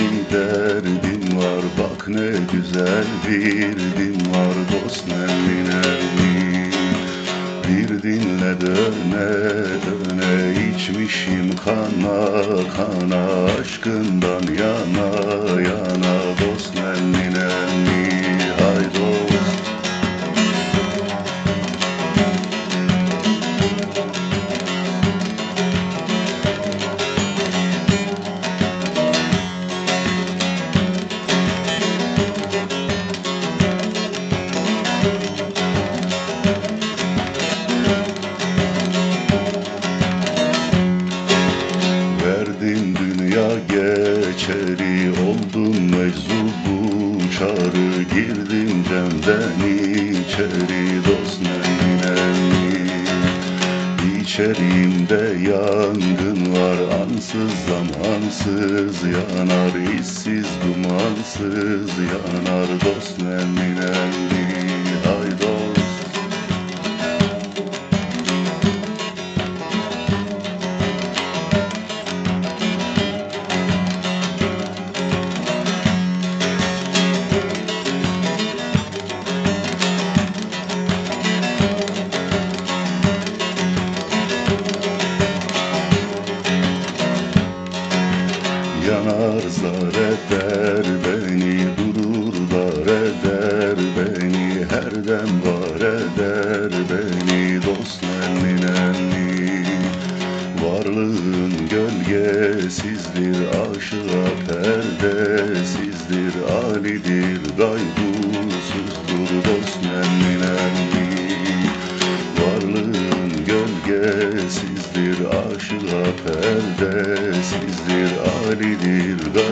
deli derdim var Bak ne güzel bir din var dost nemli nemli Bir dinle döne döne içmişim kana kana Aşkından yana yana dost nemli Oldum meczubu çarı Girdim cemden içeri Dost nemli İçerimde yangın var Ansız zamansız yanar işsiz dumansız yanar Dost nemli Yanar zar eder beni Durur dar eder beni Her dem var eder beni Dost nenni nenni Varlığın gölgesizdir Aşığa perdesizdir Alidir gaybusuzdur Dost nenni nenni Varlığın gölgesizdir, aşığa perdesizdir, alidir, gaybusuzdur,